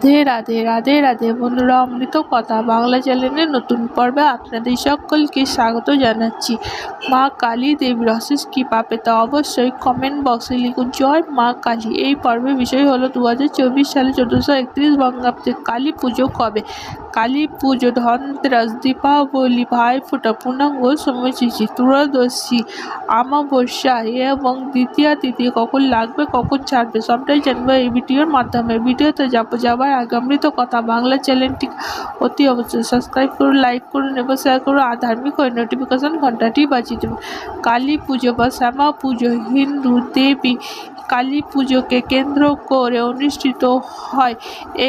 রাধে রাধে রাধে রাধে বন্ধুরা, অমৃত কথা বাংলা চ্যানেলের নতুন পর্বে আপনাদের সকলকে স্বাগত জানাচ্ছি। মা কালী দেবীর অশেষ কৃপা পেতে অবশ্যই কমেন্ট বক্সে লিখুন, জয় মা কালী। এই পর্বের বিষয় হলো দু হাজার চব্বিশ সালে চোদ্দোশো একত্রিশ বঙ্গাব্দে কালী পুজো কবে? কালী পুজো, ধনতেরাস, দীপাবলি, ভাইফোঁটা, পূর্ণাঙ্গ সময়সূচি, ত্রয়োদশী আমাবস্যা এবং দ্বিতীয় তিথি কখন লাগবে, কখন ছাড়বে, সবটাই জানব এই ভিডিওর মাধ্যমে। ভিডিওতে যাব যাবার আগে অমৃত কথা বাংলা চ্যানেলটি অতি অবশ্যই সাবস্ক্রাইব করুন লাইক করুন এবং শেয়ার করুন আর ধার্মিক হয়ে নোটিফিকেশন ঘন্টাটি বাজিয়ে দেবেন কালী পুজো বা শ্যামা পুজো, হিন্দু, দেবী, কালী পুজোকে কেন্দ্র করে অনুষ্ঠিত হয়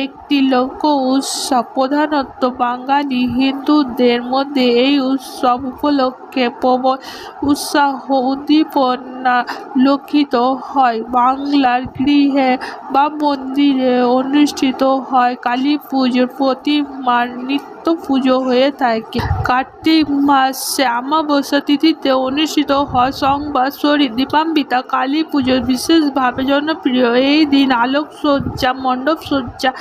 একটি লোক উৎসব। প্রধানত বাঙালি হিন্দুদের মধ্যে এই উৎসব উপলক্ষে প্রবল উৎসাহ উদ্দীপনা লক্ষিত হয়। বাংলার গৃহে বা মন্দিরে অনুষ্ঠিত হয় কালী পুজোর প্রতিমার নিত্য পুজো হয়ে থাকে। কার্তিক মাসে অমাবস্যা তিথিতে অনুষ্ঠিত হয় সংবাদস্বরী দীপাম্বিতা কালী পুজো। বিশেষভাবে জনপ্রিয় এই দিন আলোকসজ্জা, মণ্ডপসজ্জা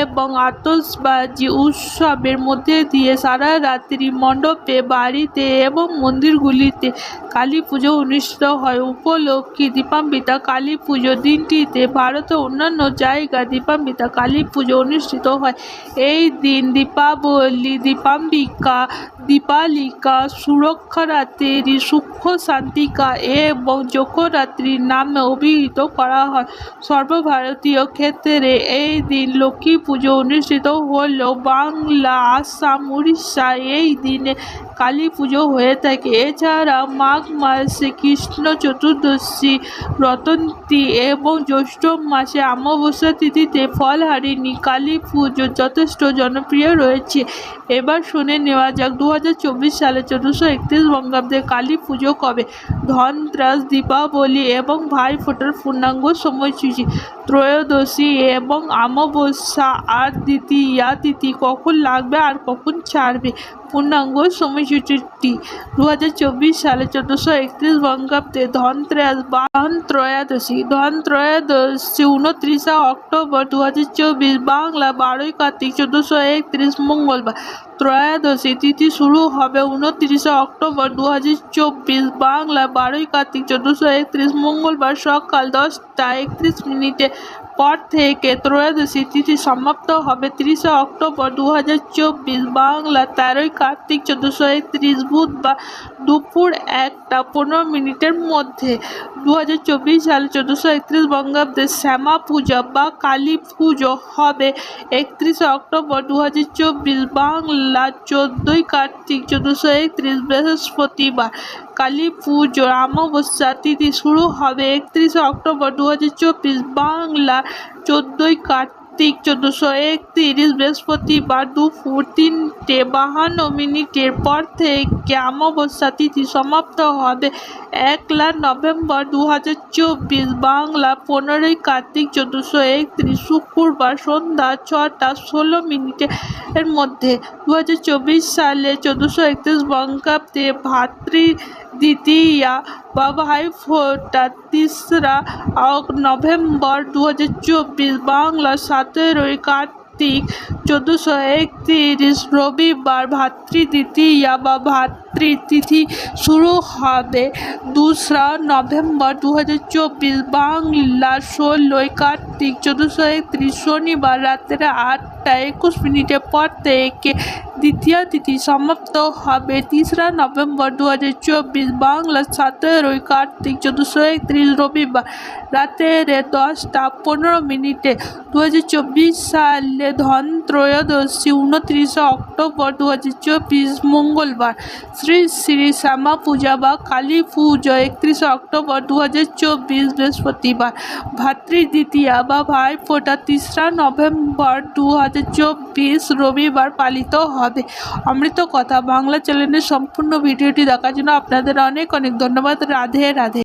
এবং আতশবাজি উৎসবের মধ্যে দিয়ে সারা রাত্রি মণ্ডপে, বাড়িতে এবং মন্দিরগুলিতে কালী পুজো অনুষ্ঠিত হয়। উপলক্ষে দীপাম্বিতা কালী পুজো দিনটিতে ভারতের অন্যান্য জায়গায় দীপাম্বিতা কালী পুজো অনুষ্ঠিত হয়। এই দিন দীপাবলি দীপাম্বিকা দীপালিকা সুরক্ষারাত্রি সূক্ষ্ম শান্তিকা এবং যোগরাত্রির নামে অভিহিত করা হয় সর্বভারতীয় ক্ষেত্রে এই দিন লক্ষ্মী পুজো অনুষ্ঠিত হলেও বাংলা আসাম উড়িষ্যা এই দিনে কালী পুজো হয়ে থাকে। এছাড়া মাঘ মাসে কৃষ্ণ চতুর্দশী রতন্তী এবং জ্যৈষ্ঠ মাসে অমাবস্যা তিথিতে ফলহারিণী কালী পুজো যথেষ্ট জনপ্রিয় রয়েছে। এবার শুনে নেওয়া যাক দু হাজার চব্বিশ সালে চোদ্দোশো একত্রিশ বঙ্গাব্দে কালী পুজো কবে? ধনত্রাস, দীপাবলি এবং ভাইফোঁটার পূর্ণাঙ্গ সময়সূচি, ত্রয়োদশী এবং অমাবস্যা আর দ্বিতীয়া তিথি কখন লাগবে আর কখন ছাড়বে? পূর্ণাঙ্গ সময়সূচিটি দু হাজার চব্বিশ সালে চোদ্দোশো একত্রিশ বঙ্গাব্দে ধনত্রয়াস বা ধনত্রয়োদশী ধনত্রয়োদশী উনত্রিশে অক্টোবর দু হাজার চব্বিশ বাংলা বারোই কার্তিক চোদ্দোশো একত্রিশ মঙ্গলবার। ত্রয়োদশী তিথি শুরু হবে উনত্রিশে অক্টোবর দু হাজার চব্বিশ বাংলা বারোই কার্তিক চোদ্দোশো একত্রিশ মঙ্গলবার সকাল দশটা একত্রিশ মিনিটে পর থেকে ত্রয়োদশী তিথি সমাপ্ত হবে তিরিশে অক্টোবর দু হাজার চব্বিশ। বাংলা তেরোই কার্তিক চোদ্দোশো একত্রিশ বুধবার দুপুর একটা পনেরো মিনিটের মধ্যে। দু হাজার চব্বিশ সালে চোদ্দোশো একত্রিশ বঙ্গাব্দে শ্যামা পূজা বা কালী পুজো হবে। একত্রিশে অক্টোবর দু হাজার চব্বিশ বাংলা চোদ্দোই কার্তিক চোদ্দোশো একত্রিশ বৃহস্পতিবার। কালী পুজোর অমাবস্যা তিথি শুরু হবে একত্রিশে অক্টোবর দু হাজার চব্বিশ বাংলা চোদ্দোই কার্তিক চোদ্দোশো একত্রিশ বৃহস্পতিবার দুপুর তিনটে বাহান্ন মিনিটের পর থেকে অমাবস্যা তিথি সমাপ্ত হবে। একলা নভেম্বর দু হাজার চব্বিশ বাংলা পনেরোই কার্তিক চোদ্দোশো একত্রিশ শুক্রবার সন্ধ্যা ছটা ষোলো মিনিটের মধ্যে দু হাজার চব্বিশ সালে চোদ্দোশো একত্রিশ বঙ্গাব্দে ভাতৃ দ্বিতীয়া বা ভাইফোঁটা তেসরা নভেম্বর দু হাজার চব্বিশ বাংলা সতেরোই কার্তিক চোদ্দোশো একত্রিশ রবিবার ভাতৃদ্বিতীয়া বা ভাতৃতিথি শুরু হবে দোসরা নভেম্বর দু হাজার চব্বিশ বাংলা ষোলোই কার্তিক চোদ্দোশো একত্রিশ শনিবার রাত্রে আটটা একুশ মিনিটের পর থেকে দ্বিতীয় তিথি সমাপ্ত হবে তিসরা নভেম্বর দু হাজার চব্বিশ বাংলা সতেরোই কার্তিক চোদ্দোশো একত্রিশ রবিবার রাতের দশটা পনেরো মিনিটে দু হাজার চব্বিশ সালে ধন ত্রয়োদশী উনত্রিশে অক্টোবর দু হাজার চব্বিশ মঙ্গলবার শ্রী শ্রী শ্যামা পূজা বা কালী পুজো একত্রিশে অক্টোবর দু হাজার চব্বিশ বৃহস্পতিবার। ভাতৃদ্বিতীয়া বা ভাইফোঁটা তিসরা নভেম্বর দু হাজার চব্বিশ রবিবার পালিত হবে। অমৃত কথা বাংলা চ্যানেলের সম্পূর্ণ ভিডিওটি দেখার জন্য আপনাদের অনেক অনেক ধন্যবাদ। রাধে রাধে।